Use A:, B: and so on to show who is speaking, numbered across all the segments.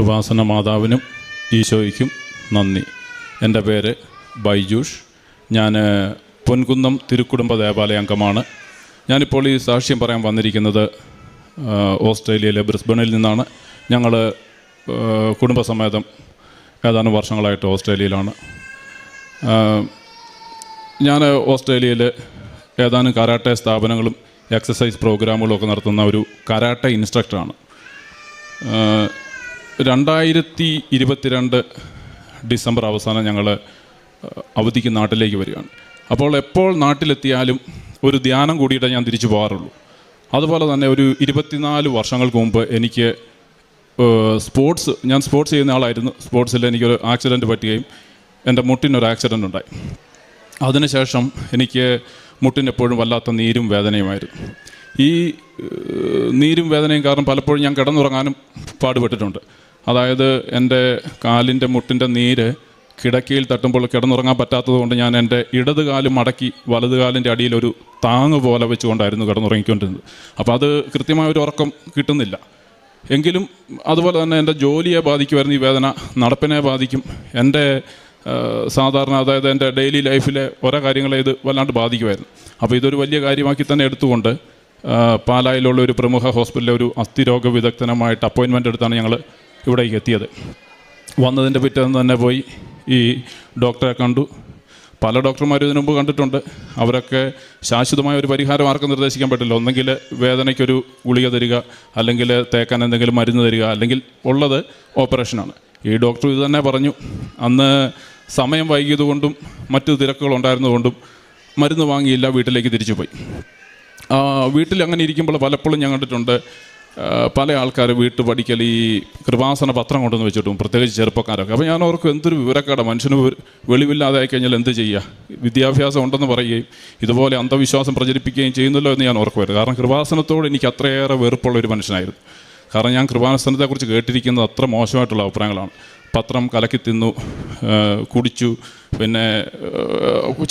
A: കൃപാസന മാതാവിനും ഈശോയ്ക്കും നന്ദി. എന്റെ പേര് ബൈജൂഷ്. ഞാൻ പൊൻകുന്നം തിരുക്കുടുംബ ദേവാലയ അംഗമാണ് ഞാനിപ്പോൾ ഈ സാക്ഷ്യം പറയാൻ വന്നിരിക്കുന്നത് ഓസ്ട്രേലിയയിലെ ബ്രിസ്ബണിൽ നിന്നാണ്. ഞങ്ങൾ കുടുംബസമേതം ഏതാനും വർഷങ്ങളായിട്ട് ഓസ്ട്രേലിയയിലാണ്. ഞാൻ ഓസ്ട്രേലിയയിൽ ഏതാനും കരാട്ടെ സ്ഥാപനങ്ങളും എക്സസൈസ് പ്രോഗ്രാമുകളും ഒക്കെ നടത്തുന്ന ഒരു കരാട്ടെ ഇൻസ്ട്രക്ടറാണ്. രണ്ടായിരത്തി ഇരുപത്തിരണ്ട് ഡിസംബർ അവസാനം ഞങ്ങൾ അവധിക്ക് നാട്ടിലേക്ക് വരികയാണ്. അപ്പോൾ എപ്പോൾ നാട്ടിലെത്തിയാലും ഒരു ധ്യാനം കൂടിയിട്ടേ ഞാൻ തിരിച്ചു പോകാറുള്ളൂ. അതുപോലെ തന്നെ ഒരു ഇരുപത്തിനാല് വർഷങ്ങൾക്ക് മുമ്പ് എനിക്ക് സ്പോർട്സ് ഞാൻ സ്പോർട്സ് ചെയ്യുന്ന ആളായിരുന്നു. സ്പോർട്സിൽ എനിക്കൊരു ആക്സിഡന്റ് പറ്റുകയും എന്റെ മുട്ടിനൊരു ആക്സിഡന്റ് ഉണ്ടായി. അതിനുശേഷം എനിക്ക് മുട്ടിനെപ്പോഴും വല്ലാത്ത നീരും വേദനയുമായിരുന്നു. ഈ നീരും വേദനയും കാരണം പലപ്പോഴും ഞാൻ കിടന്നുറങ്ങാനും പാടുപെട്ടിട്ടുണ്ട്. അതായത് എന്റെ കാലിന്റെ മുട്ടിന്റെ നീര് കിടക്കയിൽ തട്ടുമ്പോൾ കിടന്നുറങ്ങാൻ പറ്റാത്തതുകൊണ്ട് ഞാൻ എന്റെ ഇടത് കാലും മടക്കി വലത് കാലിന്റെ അടിയിൽ ഒരു താങ്ങ് പോലെ വെച്ചുകൊണ്ടായിരുന്നു കിടന്നുറങ്ങിക്കൊണ്ടിരുന്നത്. അപ്പോൾ അത് കൃത്യമായ ഒരു ഉറക്കം കിട്ടുന്നില്ല. എങ്കിലും അതുപോലെ തന്നെ എന്റെ ജോലിയെ ബാധിക്കുമായിരുന്നു ഈ വേദന നടപ്പിനെ ബാധിക്കും. എന്റെ സാധാരണ അതായത് എന്റെ ഡെയിലി ലൈഫിലെ ഓരോ കാര്യങ്ങളെ ഇത് വല്ലാണ്ട് ബാധിക്കുമായിരുന്നു. അപ്പോൾ ഇതൊരു വലിയ കാര്യമാക്കി തന്നെ എടുത്തുകൊണ്ട് പാലായിലുള്ള ഒരു പ്രമുഖ ഹോസ്പിറ്റലിലെ ഒരു അസ്ഥിരോഗ വിദഗ്ധനമായിട്ട് അപ്പോയിൻമെന്റ് എടുത്താണ് ഞങ്ങൾ ഇവിടേക്ക് എത്തിയത്. വന്നതിന്റെ പിറ്റേന്ന് തന്നെ പോയി ഈ ഡോക്ടറെ കണ്ടു. പല ഡോക്ടർമാരും ഇതിനു മുമ്പ് കണ്ടിട്ടുണ്ട്. അവരൊക്കെ ശാശ്വതമായ ഒരു പരിഹാരം ആർക്കും നിർദ്ദേശിക്കാൻ പറ്റില്ല. ഒന്നെങ്കിൽ വേദനയ്ക്കൊരു ഗുളിക തരിക അല്ലെങ്കിൽ തേക്കാൻ എന്തെങ്കിലും മരുന്ന് തരിക അല്ലെങ്കിൽ ഉള്ളത് ഓപ്പറേഷനാണ്. ഈ ഡോക്ടർ ഇത് തന്നെ പറഞ്ഞു. അന്ന് സമയം വൈകിയതുകൊണ്ടും മറ്റു തിരക്കുകൾ ഉണ്ടായിരുന്നതുകൊണ്ടും മരുന്ന് വാങ്ങിയില്ല വീട്ടിലേക്ക് തിരിച്ചു പോയി. വീട്ടിൽ അങ്ങനെ ഇരിക്കുമ്പോൾ പലപ്പോഴും ഞാൻ കണ്ടിട്ടുണ്ട്. പല ആൾക്കാർ വീട്ടു പഠിക്കൽ ഈ കൃപാസന പത്രം കൊണ്ടുവന്ന് വെച്ചിട്ടും പ്രത്യേകിച്ച് ചെറുപ്പക്കാരൊക്കെ. അപ്പോൾ ഞാൻ ഓർക്കും എന്തൊരു വിവരക്കേടാ. മനുഷ്യന് വെളിവില്ലാതെ ആയി കഴിഞ്ഞാൽ എന്ത് ചെയ്യുക വിദ്യാഭ്യാസം ഉണ്ടെന്ന് പറയുകയും ഇതുപോലെ അന്ധവിശ്വാസം പ്രചരിപ്പിക്കുകയും ചെയ്യുന്നല്ലോ എന്ന് ഞാൻ ഓർക്കുമായിരുന്നു. കാരണം കൃപാസനത്തോട് എനിക്ക് അത്രയേറെ വെറുപ്പുള്ള ഒരു മനുഷ്യനായിരുന്നു. കാരണം ഞാൻ കൃപാസനത്തെക്കുറിച്ച് കേട്ടിരിക്കുന്നത് അത്ര മോശമായിട്ടുള്ള അഭിപ്രായങ്ങളാണ്. പത്രം കലക്കി തിന്നു കുടിച്ചു പിന്നെ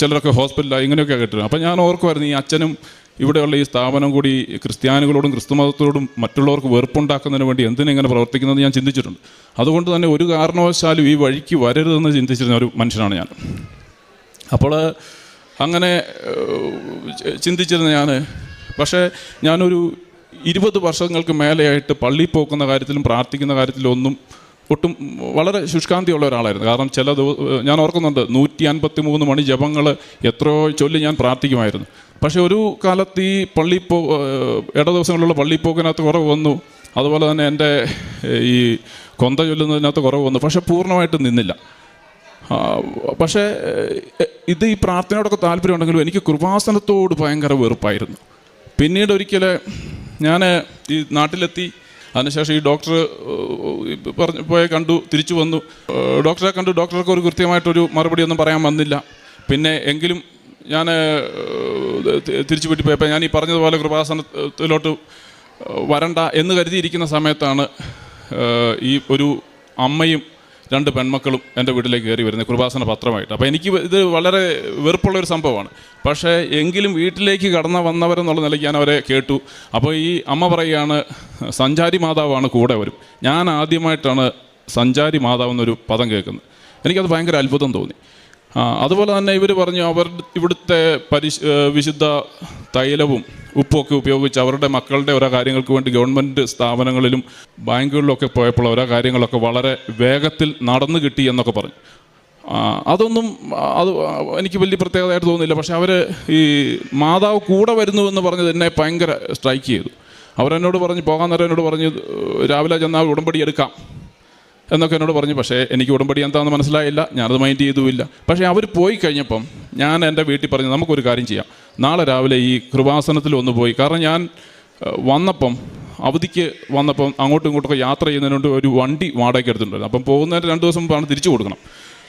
A: ചിലരൊക്കെ ഹോസ്പിറ്റലായി ഇങ്ങനെയൊക്കെ കേട്ടിരുന്നു. അപ്പം ഞാൻ ഓർക്കുമായിരുന്നു ഈ അച്ഛനും ഇവിടെയുള്ള ഈ സ്ഥാപനം കൂടി ക്രിസ്ത്യാനികളോടും ക്രിസ്തുമതത്തോടും മറ്റുള്ളവർക്ക് വെറുപ്പുണ്ടാക്കുന്നതിന് വേണ്ടി എന്തിനെങ്ങനെ പ്രവർത്തിക്കുന്നത് ഞാൻ ചിന്തിച്ചിട്ടുണ്ട്. അതുകൊണ്ട് തന്നെ ഒരു കാരണവശാലും ഈ വഴിക്ക് വരരുതെന്ന് ചിന്തിച്ചിരുന്ന ഒരു മനുഷ്യനാണ് ഞാൻ. അപ്പോൾ അങ്ങനെ ചിന്തിച്ചിരുന്ന ഞാൻ പക്ഷേ ഞാനൊരു ഇരുപത് വർഷങ്ങൾക്ക് മേലെയായിട്ട് പള്ളിയിൽ പോക്കുന്ന കാര്യത്തിലും പ്രാർത്ഥിക്കുന്ന കാര്യത്തിലും ഒന്നും ഒട്ടും വളരെ ശുഷ്കാന്തിയുള്ള ഒരാളായിരുന്നു. കാരണം ചില ദിവസം ഞാൻ ഓർക്കുന്നുണ്ട് നൂറ്റി അൻപത്തി മൂന്ന് മണി ജപങ്ങൾ എത്രയോ ചൊല്ലി ഞാൻ പ്രാർത്ഥിക്കുമായിരുന്നു. പക്ഷേ ഒരു കാലത്ത് ഈ പള്ളി പോ ഏഹ്, ഇട ദിവസങ്ങളിലുള്ള പള്ളിപ്പോക്കിനകത്ത് കുറവ് വന്നു. അതുപോലെ തന്നെ എന്റെ ഈ കൊന്ത ചൊല്ലുന്നതിനകത്ത് കുറവ് വന്നു. പക്ഷേ പൂർണമായിട്ട് നിന്നില്ല. പക്ഷേ ഇത് ഈ പ്രാർത്ഥനയോടൊക്കെ താല്പര്യമുണ്ടെങ്കിലും എനിക്ക് കൃപാസനത്തോട് ഭയങ്കര വെറുപ്പായിരുന്നു. പിന്നീട് ഒരിക്കൽ ഞാൻ ഈ നാട്ടിലെത്തി അതിനുശേഷം ഈ ഡോക്ടർ പറഞ്ഞു പോയ കണ്ടു തിരിച്ചു വന്നു. ഡോക്ടറെ കണ്ടു. ഡോക്ടർക്ക് ഒരു കൃത്യമായിട്ടൊരു മറുപടി ഒന്നും പറയാൻ വന്നില്ല. പിന്നെ എങ്കിലും ഞാൻ തിരിച്ചു വീട്ടിൽ പോയപ്പോൾ ഞാൻ ഈ പറഞ്ഞതുപോലെ കൃപാസനത്തിലോട്ട് വരണ്ട എന്ന് കരുതിയിരിക്കുന്ന സമയത്താണ് ഈ ഒരു അമ്മയും രണ്ട് പെൺമക്കളും എന്റെ വീട്ടിലേക്ക് കയറി വരുന്നത് കൃപാസന പത്രമായിട്ട്. അപ്പോൾ എനിക്ക് ഇത് വളരെ വെറുപ്പുള്ള ഒരു സംഭവമാണ്. പക്ഷേ എങ്കിലും വീട്ടിലേക്ക് കടന്നു വന്നവരെന്നുള്ള നിലയ്ക്ക് ഞാൻ അവരെ കേട്ടു. അപ്പോൾ ഈ അമ്മ പറയുകയാണ് സഞ്ചാരി മാതാവാണ് കൂടെ വരും. ഞാൻ ആദ്യമായിട്ടാണ് സഞ്ചാരി മാതാവ് എന്നൊരു പദം കേൾക്കുന്നത്. എനിക്കത് ഭയങ്കര അത്ഭുതം തോന്നി. അതുപോലെ തന്നെ ഇവർ പറഞ്ഞു അവർ ഇവിടുത്തെ പരിശ് വിശുദ്ധ തൈലവും ഉപ്പൊക്കെ ഉപയോഗിച്ച് അവരുടെ മക്കളുടെ ഓരോ കാര്യങ്ങൾക്ക് വേണ്ടി ഗവൺമെന്റ് സ്ഥാപനങ്ങളിലും ബാങ്കുകളിലൊക്കെ പോയപ്പോൾ ഓരോ കാര്യങ്ങളൊക്കെ വളരെ വേഗത്തിൽ നടന്നു കിട്ടി എന്നൊക്കെ പറഞ്ഞു. അതൊന്നും അത് എനിക്ക് വലിയ പ്രത്യേകതയായിട്ട് തോന്നുന്നില്ല. പക്ഷേ അവർ ഈ മാതാവ് കൂടെ വരുന്നു എന്ന് പറഞ്ഞത് എന്നെ ഭയങ്കര സ്ട്രൈക്ക് ചെയ്തു. അവരെന്നോട് പറഞ്ഞു പോകാൻ നേരം എന്നോട് പറഞ്ഞു രാവിലെ ചെന്നാൽ ഉടമ്പടി എടുക്കാം. എന്നൊക്കെ എന്നോട് പറഞ്ഞു പക്ഷേ എനിക്ക് ഉടമ്പടി എന്താണെന്ന് മനസ്സിലായില്ല. ഞാനത് മൈൻഡ് ചെയ്തുമില്ല. പക്ഷേ അവർ പോയി കഴിഞ്ഞപ്പം ഞാൻ എന്റെ വീട്ടിൽ പറഞ്ഞു നമുക്കൊരു കാര്യം ചെയ്യാം. നാളെ രാവിലെ ഈ കൃപാസനത്തിൽ ഒന്ന് പോയി. കാരണം ഞാൻ വന്നപ്പം അവധിക്ക് വന്നപ്പം അങ്ങോട്ടും ഇങ്ങോട്ടൊക്കെ യാത്ര ചെയ്യുന്നതിനോട് ഒരു വണ്ടി വാടകയ്ക്ക് എടുത്തിട്ടുണ്ടായിരുന്നു. അപ്പം പോകുന്നതിന് രണ്ട് ദിവസം മുമ്പാണ് തിരിച്ചു കൊടുക്കണം.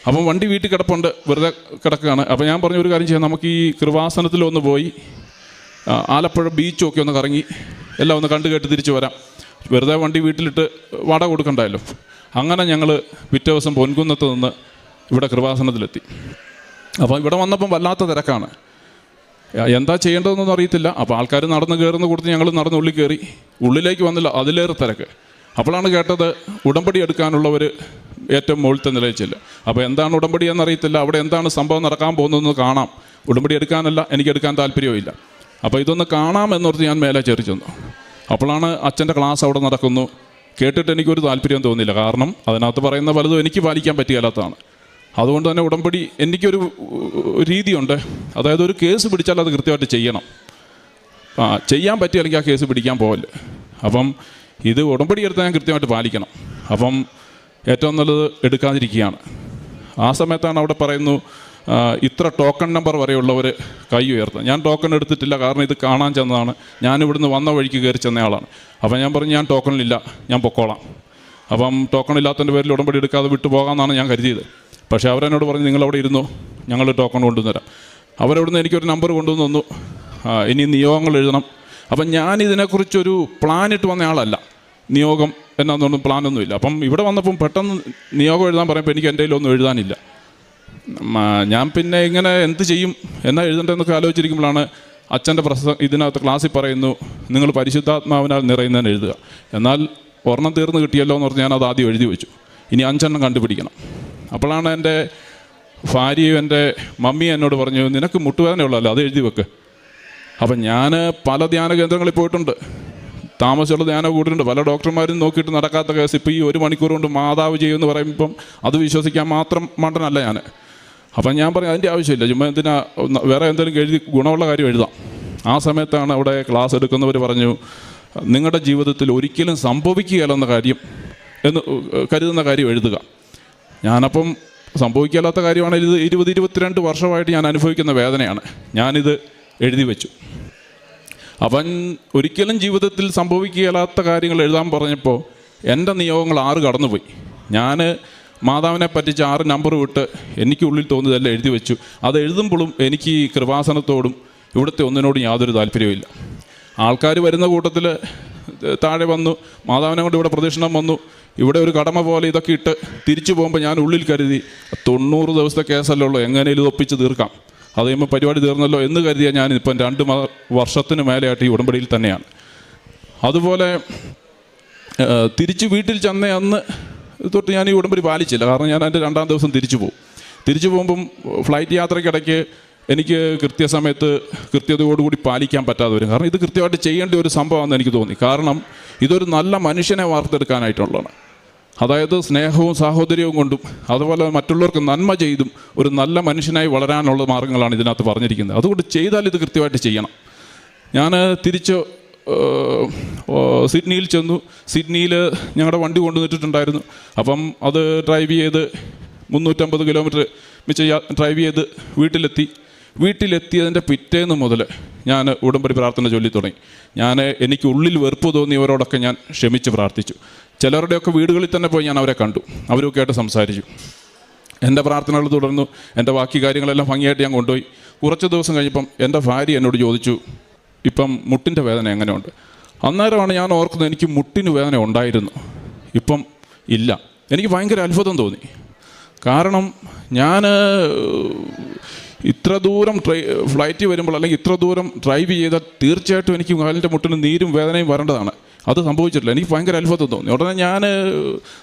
A: അപ്പം വണ്ടി വീട്ടിൽ കിടപ്പുണ്ട് വെറുതെ കിടക്കുകയാണ്. അപ്പം ഞാൻ പറഞ്ഞു ഒരു കാര്യം ചെയ്യാം. നമുക്ക് ഈ കൃപാസനത്തിൽ ഒന്ന് പോയി ആലപ്പുഴ ബീച്ചൊക്കെ ഒന്ന് കറങ്ങി എല്ലാം ഒന്ന് കണ്ടു കേട്ട് തിരിച്ചു വരാം. വെറുതെ വണ്ടി വീട്ടിലിട്ട് വട കൊടുക്കണ്ടല്ലോ അങ്ങനെ ഞങ്ങൾ പിറ്റേ ദിവസം പൊൻകുന്നത്ത് നിന്ന് ഇവിടെ കൃപാസനത്തിലെത്തി. അപ്പോൾ ഇവിടെ വന്നപ്പം വല്ലാത്ത തിരക്കാണ്. എന്താ ചെയ്യേണ്ടതെന്നൊന്നും അറിയത്തില്ല. അപ്പോൾ ആൾക്കാർ നടന്ന് കയറുന്ന കൊടുത്ത് ഞങ്ങൾ നടന്ന് ഉള്ളിൽ കയറി ഉള്ളിലേക്ക് വന്നില്ല അതിലേറെ തിരക്ക്. അപ്പോഴാണ് കേട്ടത് ഉടമ്പടി എടുക്കാനുള്ളവർ ഏറ്റവും മുകളിലത്തെ നിലയിൽ ചെല്ലുക അപ്പോൾ എന്താണ് ഉടമ്പടി എന്നറിയത്തില്ല. അവിടെ എന്താണ് സംഭവം നടക്കാൻ പോകുന്നതെന്ന് കാണാം. ഉടമ്പടി എടുക്കാനല്ല എനിക്ക് എടുക്കാൻ താല്പര്യമില്ല അപ്പോൾ ഇതൊന്ന് കാണാം എന്നോർത്ത് ഞാൻ മേലെ ചെന്നു അപ്പോഴാണ് അച്ഛന്റെ ക്ലാസ് അവിടെ നടക്കുന്നു. കേട്ടിട്ട് എനിക്കൊരു താല്പര്യം തോന്നിയില്ല. കാരണം അതിനകത്ത് പറയുന്ന പലതും എനിക്ക് പാലിക്കാൻ പറ്റിയാലാത്തതാണ് അതുകൊണ്ട് തന്നെ ഉടമ്പടി എനിക്കൊരു രീതിയുണ്ട്. അതായത് ഒരു കേസ് പിടിച്ചാൽ അത് കൃത്യമായിട്ട് ചെയ്യണം. ആ ചെയ്യാൻ പറ്റിയല്ലെങ്കിൽ ആ കേസ് പിടിക്കാൻ പോകല്ല അപ്പം ഇത് ഉടമ്പടി എടുത്താൽ ഞാൻ കൃത്യമായിട്ട് പാലിക്കണം. അപ്പം ഏറ്റവും നല്ലത് എടുക്കാതിരിക്കുകയാണ്. ആ സമയത്താണ് അവിടെ പറയുന്നു ഇത്ര ടോക്കൺ നമ്പർ വരെയുള്ളവർ കൈ ഉയർത്തുക ഞാൻ ടോക്കൺ എടുത്തിട്ടില്ല കാരണം ഇത് കാണാൻ ചെന്നതാണ്. ഞാൻ ഇവിടുന്ന് വന്ന വഴിക്ക് കയറി ചെന്നയാളാണ് അപ്പം ഞാൻ പറഞ്ഞു ഞാൻ ടോക്കണിലില്ല ഞാൻ പൊക്കോളാം. അപ്പം ടോക്കൺ ഇല്ലാത്തതിന്റെ പേരിൽ ഉടമ്പടി എടുക്കാതെ വിട്ടു പോകാമെന്നാണ് ഞാൻ കരുതിയത്. പക്ഷേ അവരെന്നോട് പറഞ്ഞു നിങ്ങൾ അവിടെ ഇരുന്നു ഞങ്ങൾ ടോക്കൺ കൊണ്ടുവന്നുതരാം. അവരവിടുന്ന് എനിക്കൊരു നമ്പർ കൊണ്ടുവന്ന് തന്നു. ഇനി നിയോഗങ്ങൾ എഴുതണം. അപ്പം പ്ലാൻ ഇട്ട് വന്ന ആളല്ല. നിയോഗം എന്നാന്നൊന്നും പ്ലാനൊന്നുമില്ല അപ്പം ഇവിടെ വന്നപ്പം പെട്ടെന്ന് നിയോഗം എഴുതാൻ പറയുമ്പോൾ എനിക്ക് എന്റെ കയ്യിലൊന്നും എഴുതാനില്ല. ഞാൻ പിന്നെ ഇങ്ങനെ എന്ത് ചെയ്യും എന്നാ എഴുതേണ്ടതെന്നൊക്കെ ആലോചിച്ചിരിക്കുമ്പോഴാണ് അച്ഛന്റെ പ്രസ ഇതിനകത്ത് ക്ലാസ്സിൽ പറയുന്നു നിങ്ങൾ പരിശുദ്ധാത്മാവിനാൽ നിറയുന്നതിന് എഴുതുക. എന്നാൽ ഒരെണ്ണം തീർന്നു കിട്ടിയല്ലോ എന്ന് പറഞ്ഞ് ഞാൻ അത് ആദ്യം എഴുതി വെച്ചു. ഇനി അഞ്ചെണ്ണം കണ്ടുപിടിക്കണം. അപ്പോഴാണ് എന്റെ ഭാര്യയും എന്റെ മമ്മിയും എന്നോട് പറഞ്ഞു നിനക്ക് മുട്ടുവേദനയുള്ളല്ലോ അത് എഴുതി വെക്ക്. അപ്പം ഞാൻ പല ധ്യാന കേന്ദ്രങ്ങളിൽ പോയിട്ടുണ്ട്. താമസിച്ചുള്ള ധ്യാനം കൂട്ടിയിട്ടുണ്ട് പല ഡോക്ടർമാരും നോക്കിയിട്ട് നടക്കാത്ത കേസ്. ഇപ്പോൾ ഈ ഒരു മണിക്കൂർ കൊണ്ട് മാതാവ് ചെയ്യുമെന്ന് പറയുമ്പം അത് വിശ്വസിക്കാൻ മാത്രം മണ്ടനല്ല ഞാൻ. അപ്പം ഞാൻ പറഞ്ഞു അതിന്റെ ആവശ്യമില്ല. ചുമ്മാ എന്തിനാ വേറെ എന്തെങ്കിലും എഴുതി ഗുണമുള്ള കാര്യം എഴുതാം. ആ സമയത്താണ് അവിടെ ക്ലാസ് എടുക്കുന്നവർ പറഞ്ഞു നിങ്ങളുടെ ജീവിതത്തിൽ ഒരിക്കലും സംഭവിക്കുകയില്ലെന്ന കാര്യം എന്ന് കരുതുന്ന കാര്യം എഴുതുക. ഞാനപ്പം സംഭവിക്കാത്ത കാര്യമാണ് ഇത് ഇരുപത് ഇരുപത്തിരണ്ട് വർഷമായിട്ട് ഞാൻ അനുഭവിക്കുന്ന വേദനയാണ്. ഞാനിത് എഴുതി വെച്ചു. അവൻ ഒരിക്കലും ജീവിതത്തിൽ സംഭവിക്കുകയില്ലാത്ത കാര്യങ്ങൾ എഴുതാൻ പറഞ്ഞപ്പോൾ എന്റെ നിയോഗങ്ങൾ ആറ് കടന്നുപോയി. ഞാൻ മാതാവിനെ പറ്റിച്ച് ആറ് നമ്പർ വിട്ട് എനിക്ക് ഉള്ളിൽ തോന്നിയതെല്ലാം എഴുതി വെച്ചു. അത് എഴുതുമ്പോഴും എനിക്ക് ഈ കൃപാസനത്തോടും ഇവിടുത്തെ ഒന്നിനോടും യാതൊരു താല്പര്യവുമില്ല. ആൾക്കാർ വരുന്ന കൂട്ടത്തിൽ താഴെ വന്നു മാതാവിനെ കൊണ്ട് ഇവിടെ പ്രദക്ഷിണം വന്നു ഇവിടെ ഒരു കടമ പോലെ ഇതൊക്കെ ഇട്ട് തിരിച്ചു പോകുമ്പോൾ ഞാൻ ഉള്ളിൽ കരുതി തൊണ്ണൂറ് ദിവസത്തെ കേസല്ലേ ഉള്ളൂ എങ്ങനെയും ഒപ്പിച്ച് തീർക്കാം. അത് കഴിയുമ്പോൾ പരിപാടി തീർന്നല്ലോ എന്ന് കരുതിയ ഞാൻ ഇപ്പം രണ്ട് വർഷത്തിന് മേലെയായിട്ട് ഈ ഉടമ്പടിയിൽ തന്നെയാണ്. അതുപോലെ തിരിച്ച് വീട്ടിൽ ചെന്ന അന്ന് തൊട്ട് ഞാൻ ഈ ഉടമ്പടി പാലിച്ചില്ല. കാരണം ഞാൻ എന്റെ രണ്ടാം ദിവസം തിരിച്ചു പോകും തിരിച്ചു പോകുമ്പം ഫ്ലൈറ്റ് യാത്രയ്ക്കിടയ്ക്ക് എനിക്ക് കൃത്യസമയത്ത് കൃത്യതയോടുകൂടി പാലിക്കാൻ പറ്റാതെ വരും. കാരണം ഇത് കൃത്യമായിട്ട് ചെയ്യേണ്ട ഒരു സംഭവമാണെന്ന് എനിക്ക് തോന്നി. കാരണം ഇതൊരു നല്ല മനുഷ്യനെ വാർത്തെടുക്കാനായിട്ടുള്ളതാണ്. അതായത് സ്നേഹവും സാഹോദര്യവും കൊണ്ടും അതുപോലെ മറ്റുള്ളവർക്ക് നന്മ ചെയ്തും ഒരു നല്ല മനുഷ്യനായി വളരാനുള്ള മാർഗങ്ങളാണ് ഇതിനകത്ത് പറഞ്ഞിരിക്കുന്നത്. അതുകൊണ്ട് ചെയ്താൽ ഇത് കൃത്യമായിട്ട് ചെയ്യണം. ഞാൻ തിരിച്ച് സിഡ്നിയിൽ ചെന്നു. സിഡ്നിയിൽ ഞങ്ങളുടെ വണ്ടി കൊണ്ടുവന്നിട്ടുണ്ടായിരുന്നു അപ്പം അത് ഡ്രൈവ് ചെയ്ത് മുന്നൂറ്റമ്പത് കിലോമീറ്റർ മിച്ച ഡ്രൈവ് ചെയ്ത് വീട്ടിലെത്തി. വീട്ടിലെത്തിയതിന്റെ പിറ്റേന്ന് മുതൽ ഞാൻ ഉടമ്പടി പ്രാർത്ഥന ചൊല്ലി തുടങ്ങി. ഞാൻ എനിക്ക് ഉള്ളിൽ വെറുപ്പ് തോന്നിയവരോടൊക്കെ ഞാൻ ക്ഷമിച്ച് പ്രാർത്ഥിച്ചു. ചിലരുടെയൊക്കെ വീടുകളിൽ തന്നെ പോയി ഞാൻ അവരെ കണ്ടു. അവരൊക്കെ ആയിട്ട് സംസാരിച്ചു. എന്റെ പ്രാർത്ഥനകൾ തുടർന്നു. എന്റെ ബാക്കി കാര്യങ്ങളെല്ലാം ഭംഗിയായിട്ട് ഞാൻ കൊണ്ടുപോയി. കുറച്ച് ദിവസം കഴിഞ്ഞപ്പം എന്റെ ഭാര്യ എന്നോട് ചോദിച്ചു ഇപ്പം മുട്ടിന്റെ വേദന എങ്ങനെയുണ്ട്? അന്നേരമാണ് ഞാൻ ഓർക്കുന്നത് എനിക്ക് മുട്ടിന് വേദന ഉണ്ടായിരുന്നു. ഇപ്പം ഇല്ല. എനിക്ക് ഭയങ്കര അത്ഭുതം തോന്നി. കാരണം ഞാൻ ഇത്ര ദൂരം ട്രൈ ഫ്ലൈറ്റ് വരുമ്പോൾ അല്ലെങ്കിൽ ഇത്ര ദൂരം ഡ്രൈവ് ചെയ്താൽ തീർച്ചയായിട്ടും എനിക്ക് കാലിന്റെ മുട്ടിന് നീരും വേദനയും വരേണ്ടതാണ്. അത് സംഭവിച്ചിട്ടില്ല. എനിക്ക് ഭയങ്കര അത്ഭുതം തോന്നി. ഉടനെ ഞാൻ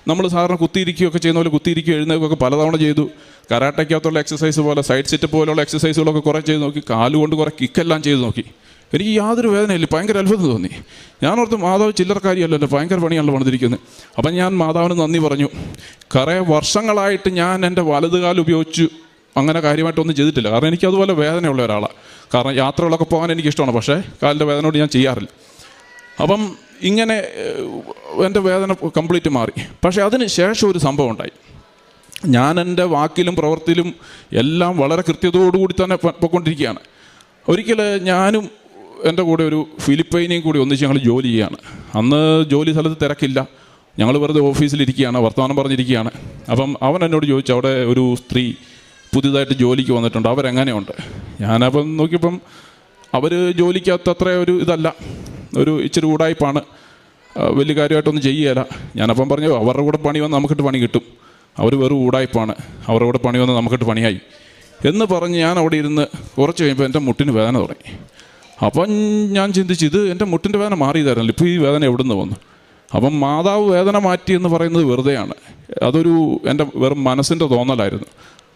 A: നമ്മൾ സാധാരണ കുത്തിയിരിക്കുകയൊക്കെ ചെയ്യുന്ന പോലെ കുത്തിയിരിക്കുക എഴുന്നേക്കൊക്കെ പലതവണ ചെയ്തു. കരാട്ടയ്ക്കകത്തുള്ള എക്സസൈസ് പോലെ സൈഡ് സെറ്റ് പോലെയുള്ള എക്സസൈസുകളൊക്കെ കുറേ ചെയ്ത് നോക്കി. കാലുകൊണ്ട് കുറേ കിക്കെല്ലാം ചെയ്ത് നോക്കി. എനിക്ക് യാതൊരു വേദനയില്ല. ഭയങ്കര അത്ഭുതം തോന്നി. ഞാൻ ഓർത്ത് മാതാവ് ചില്ലറക്കാരിയല്ലല്ലോ ഭയങ്കര പണിയാണല്ലോ പണിതിരിക്കുന്നത് അപ്പം ഞാൻ മാതാവിന് നന്ദി പറഞ്ഞു. കുറേ വർഷങ്ങളായിട്ട് ഞാൻ എന്റെ വലതുകാൽ ഉപയോഗിച്ച് അങ്ങനെ കാര്യമായിട്ടൊന്നും ചെയ്തിട്ടില്ല. കാരണം എനിക്ക് അതുപോലെ വേദനയുള്ള ഒരാളാണ് കാരണം യാത്രകളൊക്കെ പോകാൻ എനിക്ക് ഇഷ്ടമാണ് പക്ഷേ കാലിന്റെ വേദനയോട് ഞാൻ ചെയ്യാറില്ല. അപ്പം ഇങ്ങനെ എന്റെ വേദന കംപ്ലീറ്റ് മാറി. പക്ഷേ അതിന് ശേഷം ഒരു സംഭവം ഉണ്ടായി. ഞാൻ എന്റെ വാക്കിലും പ്രവൃത്തിയിലും എല്ലാം വളരെ കൃത്യതയോടുകൂടി തന്നെ പോയിക്കൊണ്ടിരിക്കുകയാണ് ഒരിക്കൽ ഞാനും എന്റെ കൂടെ ഒരു ഫിലിപ്പൈനെയും കൂടി ഒന്നിച്ച് ഞങ്ങൾ ജോലി ചെയ്യുകയാണ് അന്ന് ജോലി സ്ഥലത്ത് തിരക്കില്ല. ഞങ്ങൾ വെറുതെ ഓഫീസിലിരിക്കുകയാണ് വർത്തമാനം പറഞ്ഞിരിക്കുകയാണ്. അപ്പം അവൻ എന്നോട് ചോദിച്ചു അവിടെ ഒരു സ്ത്രീ പുതിയതായിട്ട് ജോലിക്ക് വന്നിട്ടുണ്ട് അവരെങ്ങനെയുണ്ട്? ഞാനപ്പം നോക്കിയപ്പം അവർ ജോലിക്കകത്ത് അത്ര ഒരു ഇതല്ല ഒരു ഇച്ചിരി ഉടായ്പാണ്. വലിയ കാര്യമായിട്ടൊന്നും ചെയ്യുകയില്ല ഞാനപ്പം പറഞ്ഞു അവരുടെ കൂടെ പണി വന്ന് നമുക്കിട്ട് പണി കിട്ടും. അവർ വെറും ഊടായ്പാണ് അവരുടെ കൂടെ പണി വന്ന് നമുക്കിട്ട് പണിയായി. എന്ന് പറഞ്ഞ് ഞാൻ അവിടെ ഇരുന്ന് കുറച്ച് കഴിയുമ്പോൾ എന്റെ മുട്ടിന് വേദന തുടങ്ങി. അപ്പം ഞാൻ ചിന്തിച്ചു ഇത് എന്റെ മുട്ടിന്റെ വേദന മാറിയതായിരുന്നല്ലോ. ഇപ്പോൾ ഈ വേദന എവിടെ നിന്ന് വന്നു? അപ്പം മാതാവ് വേദന മാറ്റി എന്ന് പറയുന്നത് വെറുതെയാണ്. അതൊരു എന്റെ വെറും മനസ്സിന്റെ തോന്നലായിരുന്നു.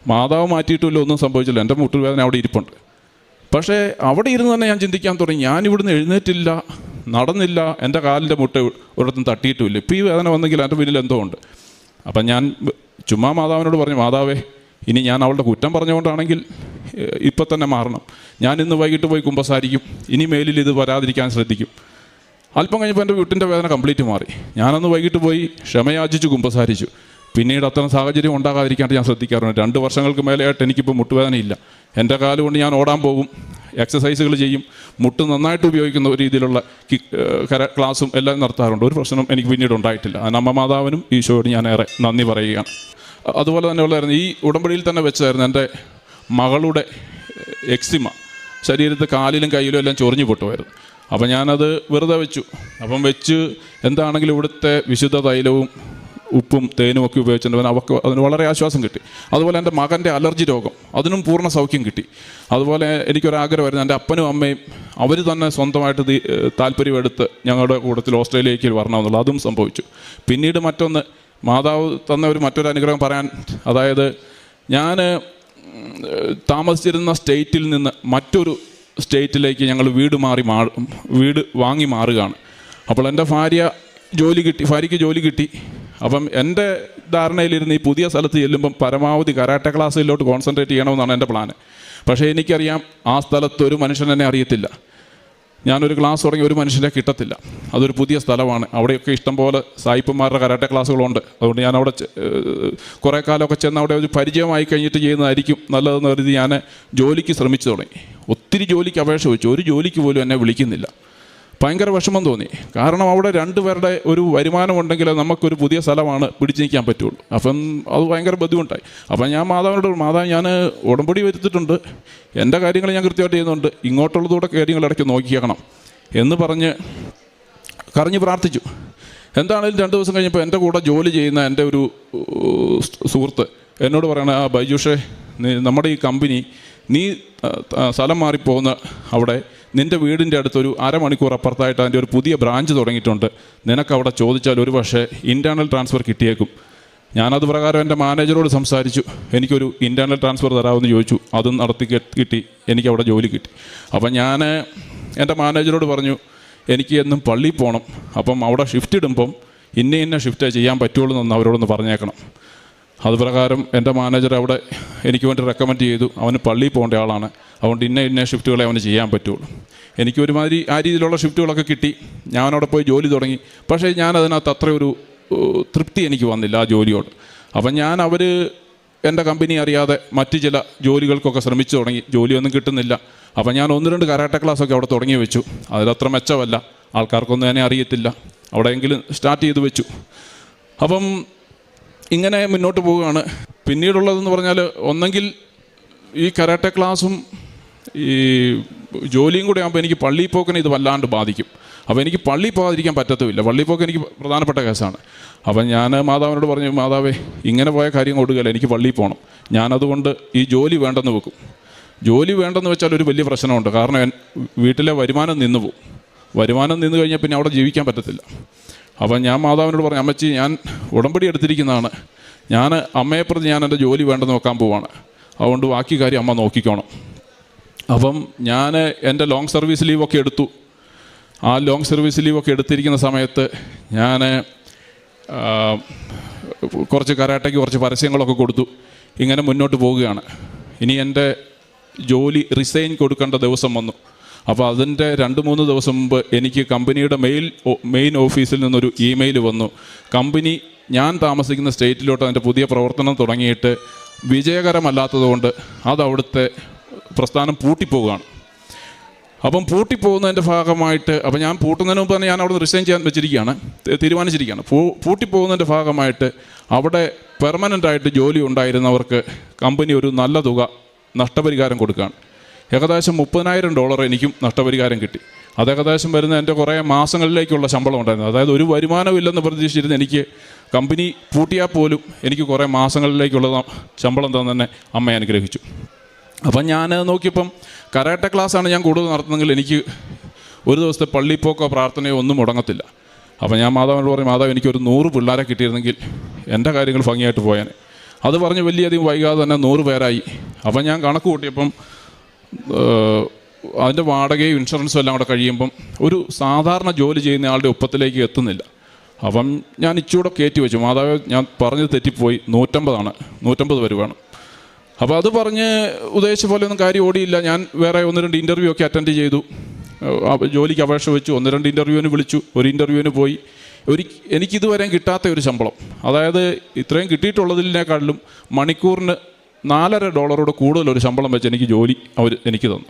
A: മാതാവ് മാറ്റിയിട്ടില്ല ഒന്നും സംഭവിച്ചില്ല. എന്റെ മുട്ടിൽ വേദന അവിടെ ഇരിപ്പുണ്ട്. പക്ഷേ അവിടെ ഇരുന്ന് തന്നെ ഞാൻ ചിന്തിക്കാൻ തുടങ്ങി. ഞാൻ ഇവിടുന്ന് എഴുന്നേറ്റില്ല നടന്നില്ല എന്റെ കാലിന്റെ മുട്ട ഒരിടത്തും തട്ടിയിട്ടുമില്ല ഇപ്പോൾ ഈ വേദന വന്നെങ്കിൽ എന്റെ പിന്നിൽ എന്തോ ഉണ്ട്. അപ്പം ഞാൻ ചുമ്മാ മാതാവിനോട് പറഞ്ഞു മാതാവേ ഇനി ഞാൻ അവളുടെ കുറ്റം പറഞ്ഞുകൊണ്ടാണെങ്കിൽ ഏഹ്, ഇപ്പം തന്നെ മാറണം. ഞാൻ ഇന്ന് വൈകിട്ട് പോയി കുമ്പസാരിക്കും. ഇനി മേലിൽ ഇത് വരാതിരിക്കാൻ ശ്രദ്ധിക്കും. അല്പം കഴിഞ്ഞപ്പോൾ എന്റെ വീട്ടിന്റെ വേദന കംപ്ലീറ്റ് മാറി. ഞാനന്ന് വൈകിട്ട് പോയി ക്ഷമയാചിച്ചു കുമ്പസാരിച്ചു. പിന്നീട് അത്തരം സാഹചര്യം ഉണ്ടാകാതിരിക്കാണ്ട് ഞാൻ ശ്രദ്ധിക്കാറുണ്ട്. രണ്ട് വർഷങ്ങൾക്ക് മേലെയായിട്ട് എനിക്കിപ്പോൾ മുട്ടുവേദന ഇല്ല. എന്റെ കാലുകൊണ്ട് ഞാൻ ഓടാൻ പോകും. എക്സസൈസുകൾ ചെയ്യും. മുട്ട് നന്നായിട്ട് ഉപയോഗിക്കുന്ന രീതിയിലുള്ള ക്ലാസ്സും എല്ലാം നടത്താറുണ്ട്. ഒരു പ്രശ്നം എനിക്ക് പിന്നീട് ഉണ്ടായിട്ടില്ല. അതിന് അമ്മ മാതാവിനും ഈശോയോട് ഞാൻ ഏറെ നന്ദി പറയുകയാണ്. അതുപോലെ തന്നെ ഉള്ളതായിരുന്നു ഈ ഉടമ്പടിയിൽ തന്നെ വെച്ചായിരുന്നു എന്റെ മകളുടെ എക്സിമ ശരീരത്ത് കാലിലും കയ്യിലും എല്ലാം ചൊറിഞ്ഞു പൊട്ടുമായിരുന്നു. അപ്പം ഞാനത് വെറുതെ വെച്ചു. അപ്പം വെച്ച് എന്താണെങ്കിലും ഇവിടുത്തെ വിശുദ്ധ തൈലവും ഉപ്പും തേനും ഒക്കെ ഉപയോഗിച്ചിട്ടുണ്ട് അവർക്ക് അതിന് വളരെ ആശ്വാസം കിട്ടി. അതുപോലെ എന്റെ മകന്റെ അലർജി രോഗം അതിനും പൂർണ സൗഖ്യം കിട്ടി. അതുപോലെ എനിക്കൊരാഗ്രഹമായിരുന്നു എന്റെ അപ്പനും അമ്മയും അവർ തന്നെ സ്വന്തമായിട്ട് താല്പര്യമെടുത്ത് ഞങ്ങളുടെ കൂട്ടത്തിൽ ഓസ്ട്രേലിയയ്ക്ക് വരണമെന്നുള്ളത് അതും സംഭവിച്ചു. പിന്നീട് മറ്റൊന്ന് മാതാവ് തന്ന ഒരു മറ്റൊരു അനുഗ്രഹം പറയാൻ അതായത് ഞാൻ താമസിച്ചിരുന്ന സ്റ്റേറ്റിൽ നിന്ന് മറ്റൊരു സ്റ്റേറ്റിലേക്ക് ഞങ്ങൾ വീട് മാറി മാ വീട് വാങ്ങി മാറുകയാണ്. അപ്പോൾ എന്റെ ഭാര്യ ജോലി കിട്ടി ഭാര്യയ്ക്ക് ജോലി കിട്ടി. അപ്പം എന്റെ ധാരണയിലിരുന്ന് ഈ പുതിയ സ്ഥലത്ത് ചെല്ലുമ്പം പരമാവധി കരാട്ട ക്ലാസ്സിലോട്ട് കോൺസെൻട്രേറ്റ് ചെയ്യണമെന്നാണ് എന്റെ പ്ലാന്. പക്ഷേ എനിക്കറിയാം ആ സ്ഥലത്ത് ഒരു മനുഷ്യൻ അറിയത്തില്ല. ഞാനൊരു ക്ലാസ് തുടങ്ങി ഒരു മനുഷ്യനെ കിട്ടത്തില്ല. അതൊരു പുതിയ സ്ഥലമാണ്. അവിടെയൊക്കെ ഇഷ്ടംപോലെ സായിപ്പന്മാരുടെ കരാട്ടെ ക്ലാസ്സുകളുണ്ട്. അതുകൊണ്ട് ഞാൻ അവിടെ കുറേ കാലമൊക്കെ ചെന്ന് അവിടെ ഒരു പരിചയമായി കഴിഞ്ഞിട്ട് ചെയ്യുന്നതായിരിക്കും നല്ലതെന്ന് കരുതി ഞാൻ ജോലിക്ക് ശ്രമിച്ചു തുടങ്ങി. ഒത്തിരി ജോലിക്ക് അപേക്ഷ വെച്ചു. ഒരു ജോലിക്ക് പോലും എന്നെ വിളിക്കുന്നില്ല. ഭയങ്കര വിഷമം തോന്നി. കാരണം അവിടെ രണ്ടുപേരുടെ ഒരു വരുമാനം ഉണ്ടെങ്കിൽ നമുക്കൊരു പുതിയ സ്ഥലമാണ് പിടിച്ചു നിൽക്കാൻ പറ്റുള്ളൂ. അപ്പം അത് ഭയങ്കര ബുദ്ധിമുട്ടായി. അപ്പം ഞാൻ മാതാവിനോട് മാതാവ് ഞാൻ ഉടമ്പടി വരുത്തിയിട്ടുണ്ട്. എന്റെ കാര്യങ്ങൾ ഞാൻ കൃത്യമായിട്ട് ചെയ്യുന്നുണ്ട്. ഇങ്ങോട്ടുള്ളതൂടെ കാര്യങ്ങൾ ഇടയ്ക്ക് നോക്കിയേക്കണം. എന്ന് പറഞ്ഞ് കറിഞ്ഞ് പ്രാർത്ഥിച്ചു. എന്താണെങ്കിലും രണ്ട് ദിവസം കഴിഞ്ഞപ്പോൾ എന്റെ കൂടെ ജോലി ചെയ്യുന്ന എന്റെ ഒരു സുഹൃത്ത് എന്നോട് പറയണ ആ ബൈജുഷേ നമ്മുടെ ഈ കമ്പനി നീ സ്ഥലം മാറിപ്പോകുന്ന അവിടെ നിന്റെ വീടിന്റെ അടുത്തൊരു അരമണിക്കൂർ അപ്പുറത്തായിട്ട് അതിന്റെ ഒരു പുതിയ ബ്രാഞ്ച് തുടങ്ങിയിട്ടുണ്ട്. നിനക്ക് അവിടെ ചോദിച്ചാൽ ഒരു പക്ഷേ ഇന്റേർണൽ ട്രാൻസ്ഫർ കിട്ടിയേക്കും. ഞാനത് പ്രകാരം എന്റെ മാനേജറോട് സംസാരിച്ചു. എനിക്കൊരു ഇന്റേർണൽ ട്രാൻസ്ഫർ തരാമെന്ന് ചോദിച്ചു. അതും നടത്തി കിട്ടി. എനിക്ക് അവിടെ ജോലി കിട്ടി. അപ്പം ഞാൻ എന്റെ മാനേജറോട് പറഞ്ഞു എനിക്ക് എന്നും പള്ളിയിൽ പോകണം അപ്പം അവിടെ ഷിഫ്റ്റ് ഇടുമ്പം ഇന്ന ഇന്ന ഷിഫ്റ്റേ ചെയ്യാൻ പറ്റുള്ളൂ എന്നൊന്ന് അവരോടൊന്ന് പറഞ്ഞേക്കണം. അത് പ്രകാരം എന്റെ മാനേജർ അവിടെ എനിക്ക് വേണ്ടി റെക്കമെൻഡ് ചെയ്തു. അവന് പള്ളിയിൽ പോകേണ്ട ആളാണ്. അതുകൊണ്ട് ഇന്ന ഇന്ന ഷിഫ്റ്റുകളെ അവന് ചെയ്യാൻ പറ്റുള്ളൂ. എനിക്ക് ഒരുമാതിരി ആ രീതിയിലുള്ള ഷിഫ്റ്റുകളൊക്കെ കിട്ടി. ഞാൻ അവിടെ പോയി ജോലി തുടങ്ങി. പക്ഷേ ഞാൻ അതിനകത്ത് അത്ര ഒരു തൃപ്തി എനിക്ക് വന്നില്ല ആ ജോലിയോട്. അപ്പം ഞാൻ അവർ എന്റെ കമ്പനി അറിയാതെ മറ്റ് ചില ജോലികൾക്കൊക്കെ ശ്രമിച്ചു തുടങ്ങി. ജോലിയൊന്നും കിട്ടുന്നില്ല. അപ്പം ഞാൻ ഒന്ന് രണ്ട് കരാട്ടെ ക്ലാസ്സൊക്കെ അവിടെ തുടങ്ങി വെച്ചു. അതിലത്ര മെച്ചമല്ല. ആൾക്കാർക്കൊന്നും തന്നെ അറിയത്തില്ല. അവിടെയെങ്കിലും സ്റ്റാർട്ട് ചെയ്ത് വെച്ചു. അപ്പം ഇങ്ങനെ മുന്നോട്ട് പോവുകയാണ്. പിന്നീടുള്ളതെന്ന് പറഞ്ഞാൽ ഒന്നെങ്കിൽ ഈ കരാട്ടെ ക്ലാസ്സും ഈ ജോലിയും കൂടെ ആകുമ്പോൾ എനിക്ക് പള്ളിയിൽ പോക്കിനെ ഇത് വല്ലാണ്ട് ബാധിക്കും. അപ്പോൾ എനിക്ക് പള്ളി പോകാതിരിക്കാൻ പറ്റത്തുമില്ല. പള്ളിപ്പോക്ക് പോക്ക് എനിക്ക് പ്രധാനപ്പെട്ട കേസാണ്. അപ്പം ഞാൻ മാതാവിനോട് പറഞ്ഞു മാതാവേ ഇങ്ങനെ പോയ കാര്യം കൊടുക്കല്ല എനിക്ക് പള്ളിയിൽ പോകണം ഞാനതുകൊണ്ട് ഈ ജോലി വേണ്ടെന്ന് വെക്കും. ജോലി വേണ്ടെന്ന് വെച്ചാൽ ഒരു വലിയ പ്രശ്നമുണ്ട്. കാരണം വീട്ടിലെ വരുമാനം നിന്നു പോകും വരുമാനം നിന്ന് കഴിഞ്ഞാൽ പിന്നെ അവിടെ ജീവിക്കാൻ പറ്റത്തില്ല. അപ്പം ഞാൻ മാതാവിനോട് പറഞ്ഞു അമ്മച്ചി ഞാൻ ഉടമ്പടി എടുത്തിരിക്കുന്നതാണ്. ഞാൻ അമ്മയെ പ്രതി ഞാൻ എന്റെ ജോലി വേണ്ടെന്ന് നോക്കാൻ പോവാണ്. അതുകൊണ്ട് ബാക്കി കാര്യം അമ്മ നോക്കിക്കോണം. അപ്പം ഞാൻ എന്റെ ലോങ് സർവീസ് ലീവൊക്കെ എടുത്തു. ആ ലോങ് സർവീസ് ലീവൊക്കെ എടുത്തിരിക്കുന്ന സമയത്ത് ഞാൻ കുറച്ച് കരാട്ടയ്ക്ക് കുറച്ച് പരസ്യങ്ങളൊക്കെ കൊടുത്തു. ഇങ്ങനെ മുന്നോട്ട് പോവുകയാണ്. ഇനി എന്റെ ജോലി റിസൈൻ കൊടുക്കേണ്ട ദിവസം വന്നു. അപ്പോൾ അതിന്റെ രണ്ട് മൂന്ന് ദിവസം മുമ്പ് എനിക്ക് കമ്പനിയുടെ മെയിൽ മെയിൻ ഓഫീസിൽ നിന്നൊരു ഇമെയിൽ വന്നു. കമ്പനി ഞാൻ താമസിക്കുന്ന സ്റ്റേറ്റിലോട്ട് അതിന്റെ പുതിയ പ്രവർത്തനം തുടങ്ങിയിട്ട് വിജയകരമല്ലാത്തതുകൊണ്ട് അത് അവിടുത്തെ പ്രസ്ഥാനം പൂട്ടിപ്പോവുകയാണ്. അപ്പം പൂട്ടിപ്പോകുന്നതിന്റെ ഭാഗമായിട്ട് അപ്പം ഞാൻ പൂട്ടുന്നതിന് മുമ്പ് തന്നെ ഞാൻ അവിടെ റിസൈൻ ചെയ്യാൻ വെച്ചിരിക്കുകയാണ് തീരുമാനിച്ചിരിക്കുകയാണ്. പൂ പൂട്ടിപ്പോകുന്നതിന്റെ ഭാഗമായിട്ട് അവിടെ പെർമനന്റ് ആയിട്ട് ജോലി ഉണ്ടായിരുന്നവർക്ക് കമ്പനി ഒരു നല്ല തുക നഷ്ടപരിഹാരം കൊടുക്കുകയാണ്. ഏകദേശം മുപ്പതിനായിരം ഡോളർ എനിക്കും നഷ്ടപരിഹാരം കിട്ടി. അത് ഏകദേശം വരുന്ന എന്റെ കുറേ മാസങ്ങളിലേക്കുള്ള ശമ്പളം ഉണ്ടായിരുന്നു. അതായത് ഒരു വരുമാനമില്ലെന്ന് പ്രതീക്ഷിച്ചിരുന്ന എനിക്ക് കമ്പനി പൂട്ടിയാൽ പോലും എനിക്ക് കുറേ മാസങ്ങളിലേക്കുള്ള ശമ്പളം തന്നെ അമ്മ അനുഗ്രഹിച്ചു. അപ്പം ഞാൻ നോക്കിയപ്പം കരാട്ടെ ക്ലാസ്സാണ് ഞാൻ കൂടുതൽ നടത്തുന്നതെങ്കിൽ എനിക്ക് ഒരു ദിവസത്തെ പള്ളിപ്പോക്കോ പ്രാർത്ഥനയോ ഒന്നും മുടങ്ങത്തില്ല. അപ്പോൾ ഞാൻ മാതാവിനോട് പറയും മാതാവ് എനിക്കൊരു നൂറ് പിള്ളേരെ കിട്ടിയിരുന്നെങ്കിൽ എന്റെ കാര്യങ്ങൾ ഭംഗിയായിട്ട് പോയാൻ അത് പറഞ്ഞ് വലിയധികം വൈകാതെ തന്നെ നൂറ് പേരായി. അപ്പം ഞാൻ കണക്ക് കൂട്ടിയപ്പം അതിന്റെ വാടകയും ഇൻഷുറൻസും എല്ലാം കൂടെ കഴിയുമ്പം ഒരു സാധാരണ ജോലി ചെയ്യുന്ന ആളുടെ ഒപ്പത്തിലേക്ക് എത്തുന്നില്ല. അപ്പം ഞാൻ ഇച്ചിരൂടെ കയറ്റി വെച്ചു. മാതാവ് ഞാൻ പറഞ്ഞത് തെറ്റിപ്പോയി. നൂറ്റമ്പതാണ്. നൂറ്റമ്പത് വരുവാണ്. അപ്പോൾ അത് പറഞ്ഞ് ഉദ്ദേശിച്ച പോലെ ഒന്നും കാര്യം ഓടിയില്ല. ഞാൻ വേറെ ഒന്ന് രണ്ട് ഇന്റർവ്യൂ ഒക്കെ അറ്റൻഡ് ചെയ്തു. ജോലിക്ക് അപേക്ഷ വെച്ചു. ഒന്ന് രണ്ട് ഇന്റർവ്യൂവിന് വിളിച്ചു. ഒരു ഇന്റർവ്യൂവിന് പോയി. ഒരു എനിക്കിതുവരെയും കിട്ടാത്ത ഒരു ശമ്പളം. അതായത് ഇത്രയും കിട്ടിയിട്ടുള്ളതിനേക്കാളിലും മണിക്കൂറിന് നാലര ഡോളറോട് കൂടുതൽ ഒരു ശമ്പളം വെച്ച് എനിക്ക് ജോലി അവർ എനിക്ക് തന്നു.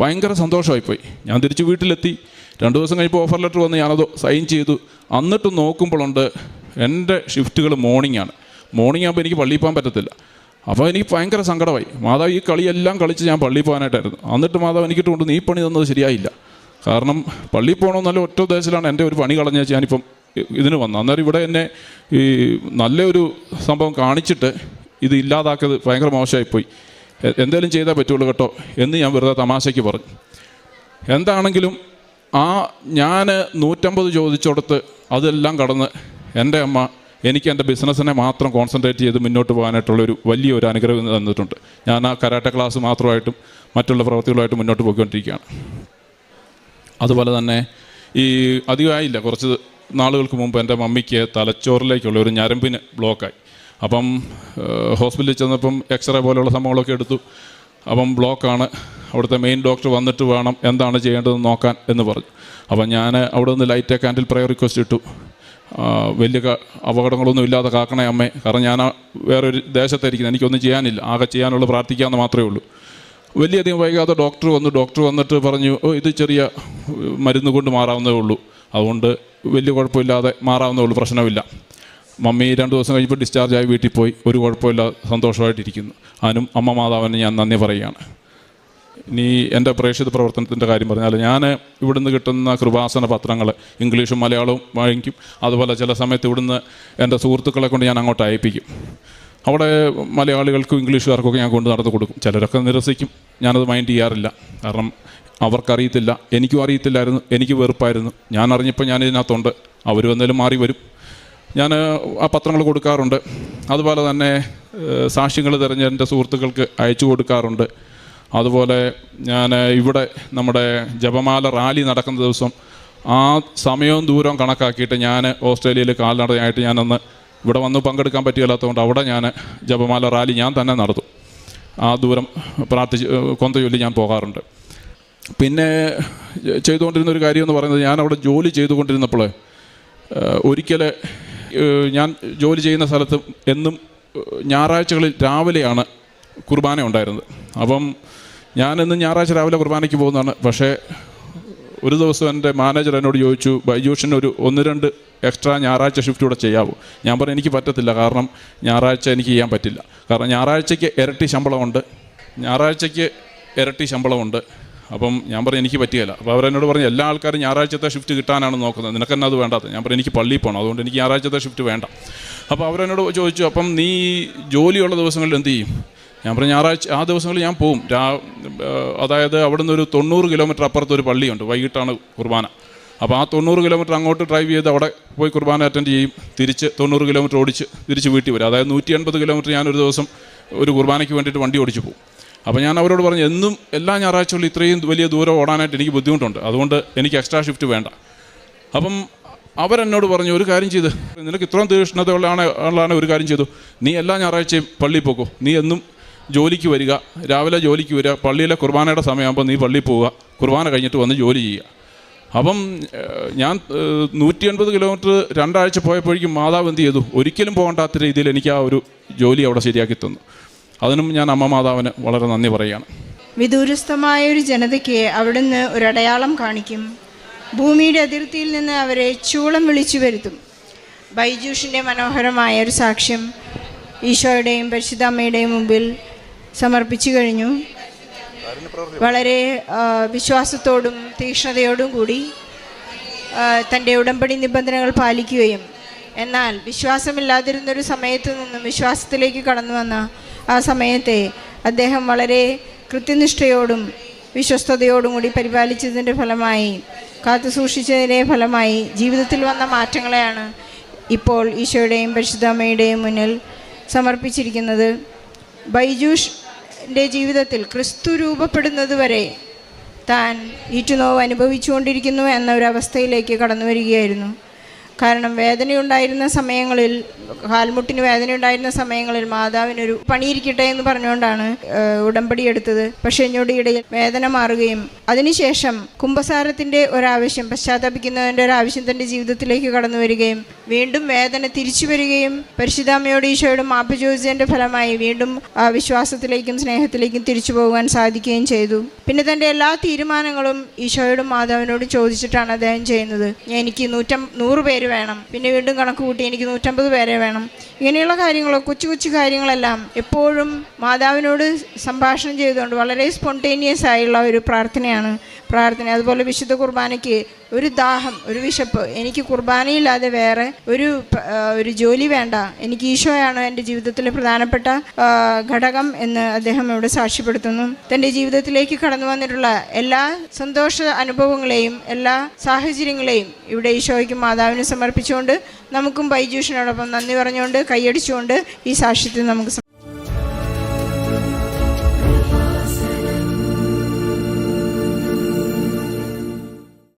A: ഭയങ്കര സന്തോഷമായിപ്പോയി. ഞാൻ തിരിച്ച് വീട്ടിലെത്തി. രണ്ട് ദിവസം കഴിഞ്ഞപ്പോൾ ഓഫർ ലെറ്റർ വന്ന് ഞാനത് സൈൻ ചെയ്തു. എന്നിട്ട് നോക്കുമ്പോഴുണ്ട് എന്റെ ഷിഫ്റ്റുകൾ മോർണിംഗ് ആണ്. മോർണിംഗ് ആകുമ്പോൾ എനിക്ക് പള്ളിയിൽ പോകാൻ പറ്റത്തില്ല. അപ്പോൾ എനിക്ക് ഭയങ്കര സങ്കടമായി. മാതാവ് ഈ കളിയെല്ലാം കളിച്ച് ഞാൻ പള്ളിയിൽ പോകാനായിട്ടായിരുന്നു. എന്നിട്ട് മാതാവ് എനിക്കിട്ട് കൊണ്ട് നീ പണി തന്നത് ശരിയായില്ല. കാരണം പള്ളിയിൽ പോകണമെന്നല്ല ഒറ്റ ഉദ്ദേശത്തിലാണ് എന്റെ ഒരു പണി കളഞ്ഞ ഞാനിപ്പം ഇതിന് വന്നത്. അന്നേരം ഇവിടെ എന്നെ ഈ നല്ലൊരു സംഭവം കാണിച്ചിട്ട് ഇത് ഇല്ലാതാക്കിയത് ഭയങ്കര മോശമായിപ്പോയി. എന്തേലും ചെയ്താൽ പറ്റുള്ളൂ കേട്ടോ എന്ന് ഞാൻ വെറുതെ തമാശയ്ക്ക് പറഞ്ഞു. എന്താണെങ്കിലും ആ ഞാൻ നൂറ്റമ്പത് ചോദിച്ചെടുത്ത് അതെല്ലാം കടന്ന് എന്റെ അമ്മ എനിക്ക് എന്റെ ബിസിനസ്സിനെ മാത്രം കോൺസെൻട്രേറ്റ് ചെയ്ത് മുന്നോട്ട് പോകാനായിട്ടുള്ളൊരു വലിയൊരു അനുഗ്രഹം ഇന്ന് തന്നിട്ടുണ്ട്. ഞാൻ ആ കരാട്ട ക്ലാസ് മാത്രമായിട്ടും മറ്റുള്ള പ്രവൃത്തികളുമായിട്ട് മുന്നോട്ട് പോയിക്കൊണ്ടിരിക്കുകയാണ്. അതുപോലെ തന്നെ ഈ അധികമായില്ല കുറച്ച് നാളുകൾക്ക് മുമ്പ് എന്റെ മമ്മിക്ക് തലച്ചോറിലേക്കുള്ള ഒരു ഞരമ്പിന് ബ്ലോക്കായി അപ്പം ഹോസ്പിറ്റലിൽ ചെന്നപ്പം എക്സ്റേ പോലെയുള്ള സംഭവങ്ങളൊക്കെ എടുത്തു. അപ്പം ബ്ലോക്കാണ്. അവിടുത്തെ മെയിൻ ഡോക്ടർ വന്നിട്ട് വേണം എന്താണ് ചെയ്യേണ്ടതെന്ന് നോക്കാൻ എന്ന് പറഞ്ഞു. അപ്പം ഞാൻ അവിടെ നിന്ന് ലൈറ്റ് കാൻഡിൽ പ്രയർ റിക്വസ്റ്റ് ഇട്ടു. വലിയ അപകടങ്ങളൊന്നും ഇല്ലാതെ കാക്കണേ അമ്മേ. കാരണം ഞാൻ വേറൊരു ദേശത്തായിരിക്കുന്നത് എനിക്കൊന്നും ചെയ്യാനില്ല. ആകെ ചെയ്യാനുള്ള പ്രാർത്ഥിക്കാമെന്ന് മാത്രമേ ഉള്ളൂ. വലിയധികം വൈകാതെ ഡോക്ടർ വന്നു. ഡോക്ടർ വന്നിട്ട് പറഞ്ഞു ഓ ഇത് ചെറിയ മരുന്ന് കൊണ്ട് മാറാവുന്നതേ ഉള്ളൂ. അതുകൊണ്ട് വലിയ കുഴപ്പമില്ലാതെ മാറാവുന്നേ ഉള്ളൂ. പ്രശ്നമില്ല. മമ്മി രണ്ട് ദിവസം കഴിഞ്ഞപ്പോൾ ഡിസ്ചാർജ് ആയി വീട്ടിൽ പോയി. ഒരു കുഴപ്പമില്ല. സന്തോഷമായിട്ടിരിക്കുന്നു. അതിനും അമ്മ മാതാവിന് ഞാൻ നന്ദി പറയുകയാണ്. ഇനി എന്റെ പ്രേക്ഷിത പ്രവർത്തനത്തിന്റെ കാര്യം പറഞ്ഞാൽ ഞാൻ ഇവിടുന്ന് കിട്ടുന്ന കൃപാസന പത്രങ്ങൾ ഇംഗ്ലീഷും മലയാളവും വാങ്ങിക്കും അതുപോലെ ചില സമയത്ത് ഇവിടുന്ന് എന്റെ സുഹൃത്തുക്കളെ കൊണ്ട് ഞാൻ അങ്ങോട്ട് അയപ്പിക്കും. അവിടെ മലയാളികൾക്കും ഇംഗ്ലീഷുകാർക്കൊക്കെ ഞാൻ കൊണ്ട് നടന്നു കൊടുക്കും. ചിലരൊക്കെ നിരസിക്കും. ഞാനത് മൈൻഡ് ചെയ്യാറില്ല. കാരണം അവർക്കറിയത്തില്ല. എനിക്കും അറിയത്തില്ലായിരുന്നു. എനിക്ക് വെറുപ്പായിരുന്നു. ഞാൻ അറിഞ്ഞപ്പോൾ ഞാൻ ഇതിനകത്തുണ്ട്. അവർ വന്നാലും മാറി വരും. ഞാൻ ആ പത്രങ്ങൾ കൊടുക്കാറുണ്ട്. അതുപോലെ തന്നെ സാക്ഷ്യങ്ങൾ തിരഞ്ഞ് എന്റെ സുഹൃത്തുക്കൾക്ക് അയച്ചു കൊടുക്കാറുണ്ട്. അതുപോലെ ഞാൻ ഇവിടെ നമ്മുടെ ജപമാല റാലി നടക്കുന്ന ദിവസം ആ സമയവും ദൂരവും കണക്കാക്കിയിട്ട് ഞാൻ ഓസ്ട്രേലിയയിൽ കാൽനടയായിട്ട് ഞാനന്ന് ഇവിടെ വന്ന് പങ്കെടുക്കാൻ പറ്റില്ലാത്തതുകൊണ്ട് അവിടെ ഞാൻ ജപമാല റാലി ഞാൻ തന്നെ നടത്തും. ആ ദൂരം പ്രാർത്ഥിച്ച് കൊന്ത ചൊല്ലി ഞാൻ പോകാറുണ്ട്. പിന്നെ ചെയ്തുകൊണ്ടിരുന്ന ഒരു കാര്യം എന്ന് പറയുന്നത് ഞാൻ അവിടെ ജോലി ചെയ്തുകൊണ്ടിരുന്നപ്പോൾ ഒരിക്കൽ ഞാൻ ജോലി ചെയ്യുന്ന സ്ഥലത്ത് എന്നും ഞായറാഴ്ചകളിൽ രാവിലെയാണ് കുർബാന ഉണ്ടായിരുന്നത്. അപ്പം ഞാൻ ഇന്ന് ഞായറാഴ്ച രാവിലെ കുർബാനയ്ക്ക് പോകുന്നതാണ്. പക്ഷേ ഒരു ദിവസം എന്റെ മാനേജർ എന്നോട് ചോദിച്ചു ബൈജൂഷിന് ഒരു ഒന്ന് രണ്ട് എക്സ്ട്രാ ഞായറാഴ്ച ഷിഫ്റ്റ് കൂടെ ചെയ്യാവോ? ഞാൻ പറഞ്ഞു എനിക്ക് പറ്റത്തില്ല. കാരണം ഞായറാഴ്ച എനിക്ക് ചെയ്യാൻ പറ്റില്ല. കാരണം ഞായറാഴ്ചയ്ക്ക് ഇരട്ടി ശമ്പളമുണ്ട്. ഞായറാഴ്ചയ്ക്ക് ഇരട്ടി ശമ്പളമുണ്ട്. അപ്പം ഞാൻ പറഞ്ഞു എനിക്ക് പറ്റിയല്ല. അപ്പോൾ അവരെന്നോട് പറഞ്ഞു എല്ലാ ആൾക്കാരും ഞായറാഴ്ചത്തെ ഷിഫ്റ്റ് കിട്ടാനാണ് നോക്കുന്നത്. നിനക്കെന്നെ അത് വേണ്ടാത്തത് ഞാൻ പറഞ്ഞു എനിക്ക് പള്ളിയിൽ പോകണം അതുകൊണ്ട് എനിക്ക് ഞായറാഴ്ചത്തെ ഷിഫ്റ്റ് വേണ്ട. അപ്പോൾ അവരെന്നോട് ചോദിച്ചു അപ്പം നീ ജോലിയുള്ള ദിവസങ്ങളിൽ എന്ത് ചെയ്യും? ഞാൻ പറഞ്ഞു ഞായറാഴ്ച ആ ദിവസങ്ങളിൽ ഞാൻ പോവും. രാ അതായത് അവിടെ നിന്ന് ഒരു തൊണ്ണൂറ് കിലോമീറ്റർ അപ്പുറത്ത് ഒരു പള്ളിയുണ്ട്. വൈകിട്ടാണ് കുർബാന. അപ്പോൾ ആ തൊണ്ണൂറ് കിലോമീറ്റർ അങ്ങോട്ട് ഡ്രൈവ് ചെയ്ത് അവിടെ പോയി കുർബാന അറ്റൻഡ് ചെയ്യും. തിരിച്ച് തൊണ്ണൂറ് കിലോമീറ്റർ ഓടിച്ച് തിരിച്ച് വീട്ടിൽ വരും. അതായത് നൂറ്റി എൺപത് കിലോമീറ്റർ ഞാനൊരു ദിവസം ഒരു കുർബാനയ്ക്ക് വേണ്ടിയിട്ട് വണ്ടി ഓടിച്ച് പോകും അപ്പോൾ ഞാൻ അവരോട് പറഞ്ഞു എന്നും എല്ലാ ഞായറാഴ്ചകളിലും ഇത്രയും വലിയ ദൂരം ഓടാനായിട്ട് എനിക്ക് ബുദ്ധിമുട്ടുണ്ട്. അതുകൊണ്ട് എനിക്ക് എക്സ്ട്രാ ഷിഫ്റ്റ് വേണ്ട. അപ്പം അവരെന്നോട് പറഞ്ഞു ഒരു കാര്യം ചെയ്ത് നിനക്ക് ഇത്രയും തീഷ്ണതയുള്ളതാണ് ഉള്ളതാണ് ഒരു കാര്യം ചെയ്തു. നീ എല്ലാ ഞായറാഴ്ചയും പള്ളിയിൽ പോകൂ നീ എന്നും ജോലിക്ക് വരിക. രാവിലെ ജോലിക്ക് വരിക. പള്ളിയിലെ കുർബാനയുടെ സമയമാകുമ്പോൾ നീ പള്ളിയിൽ പോവുക. കുർബാന കഴിഞ്ഞിട്ട് വന്ന് ജോലി ചെയ്യുക. അപ്പം ഞാൻ നൂറ്റി എൺപത് കിലോമീറ്റർ രണ്ടാഴ്ച പോയപ്പോഴേക്കും മാതാവ് എന്ത് ചെയ്തു? ഒരിക്കലും പോകണ്ടാത്ത രീതിയിൽ എനിക്ക് ആ ഒരു ജോലി അവിടെ ശരിയാക്കി തന്നു. അതിനും ഞാൻ അമ്മ മാതാവിന് വളരെ നന്ദി പറയുകയാണ്.
B: വിദൂരസ്ഥമായ ഒരു ജനതയ്ക്ക് അവിടുന്ന് ഒരടയാളം കാണിക്കും. ഭൂമിയുടെ അതിർത്തിയിൽ നിന്ന് അവരെ ചൂളം വിളിച്ചു വരുത്തും. ബൈജൂഷിന്റെ മനോഹരമായ ഒരു സാക്ഷ്യം ഈശോയുടെയും പരിശുദ്ധ അമ്മയുടെയും മുമ്പിൽ സമർപ്പിച്ചു കഴിഞ്ഞു. വളരെ വിശ്വാസത്തോടും തീക്ഷ്ണതയോടും കൂടി തന്റെ ഉടമ്പടി നിബന്ധനകൾ പാലിക്കുകയും എന്നാൽ വിശ്വാസമില്ലാതിരുന്നൊരു സമയത്തു നിന്നും വിശ്വാസത്തിലേക്ക് കടന്നു വന്ന ആ സമയത്തെ അദ്ദേഹം വളരെ കൃത്യനിഷ്ഠയോടും വിശ്വസ്തയോടും കൂടി പരിപാലിച്ചതിന്റെ ഫലമായി കാത്തു സൂക്ഷിച്ചതിന്റെ ഫലമായി ജീവിതത്തിൽ വന്ന മാറ്റങ്ങളെയാണ് ഇപ്പോൾ ഈശോയുടെയും പരിശുദ്ധമ്മയുടെയും മുന്നിൽ സമർപ്പിച്ചിരിക്കുന്നത്. ബൈജൂഷിന്റെ ജീവിതത്തിൽ ക്രിസ്തു രൂപപ്പെടുന്നത് വരെ താൻ ഈറ്റുനോവ് അനുഭവിച്ചുകൊണ്ടിരിക്കുന്നു എന്ന ഒരു അവസ്ഥയിലേക്ക് കടന്നു വരികയായിരുന്നു. കാരണം വേദനയുണ്ടായിരുന്ന സമയങ്ങളിൽ കാൽമുട്ടിന് വേദനയുണ്ടായിരുന്ന സമയങ്ങളിൽ മാതാവിനൊരു പണിയിരിക്കട്ടെ എന്ന് പറഞ്ഞുകൊണ്ടാണ് ഉടമ്പടി എടുത്തത്. പക്ഷേ ഞൊടിയിടയിൽ വേദന മാറുകയും അതിനുശേഷം കുംഭസാരത്തിന്റെ ഒരാവശ്യം പശ്ചാത്തപിക്കുന്നതിന്റെ ഒരാവശ്യം തന്റെ ജീവിതത്തിലേക്ക് കടന്നു വരികയും വീണ്ടും വേദന തിരിച്ചു വരികയും പരിശുദ്ധാമ്മയോട് ഈശോയോട് മാപ്പ് ചോദിച്ചതിന്റെ ഫലമായി വീണ്ടും വിശ്വാസത്തിലേക്കും സ്നേഹത്തിലേക്കും തിരിച്ചു പോകാൻ സാധിക്കുകയും ചെയ്തു. പിന്നെ തന്റെ എല്ലാ തീരുമാനങ്ങളും ഈശോയോടും മാതാവിനോടും ചോദിച്ചിട്ടാണ് അദ്ദേഹം ചെയ്യുന്നത്. എനിക്ക് നൂറ്റം നൂറ് പേര് വേണം. പിന്നെ വീണ്ടും കണക്ക് കൂട്ടി എനിക്ക് നൂറ്റമ്പത് പേരെ വേണം. ഇങ്ങനെയുള്ള കാര്യങ്ങളോ കൊച്ചു കൊച്ചു കാര്യങ്ങളെല്ലാം എപ്പോഴും മാതാവിനോട് സംഭാഷണം ചെയ്തുകൊണ്ട് വളരെ സ്പോണ്ടേനിയസ് ആയുള്ള ഒരു പ്രാർത്ഥനയാണ് പ്രാർത്ഥന. അതുപോലെ വിശുദ്ധ കുർബാനയ്ക്ക് ഒരു ദാഹം ഒരു വിശപ്പ്. എനിക്ക് കുർബാനയില്ലാതെ വേറെ ഒരു ഒരു ജോലി വേണ്ട. എനിക്ക് ഈശോയാണ് എന്റെ ജീവിതത്തിലെ പ്രധാനപ്പെട്ട ഘടകം എന്ന് അദ്ദേഹം ഇവിടെ സാക്ഷ്യപ്പെടുത്തുന്നു. തന്റെ ജീവിതത്തിലേക്ക് കടന്നു വന്നിട്ടുള്ള എല്ലാ സന്തോഷ അനുഭവങ്ങളെയും എല്ലാ സാഹചര്യങ്ങളെയും ഇവിടെ ഈശോയ്ക്കും മാതാവിനും സമർപ്പിച്ചുകൊണ്ട് നമുക്കും ബൈജൂഷനോടൊപ്പം നന്ദി പറഞ്ഞുകൊണ്ട് കൈയടിച്ചുകൊണ്ട് ഈ സാക്ഷ്യത്തിൽ നമുക്ക്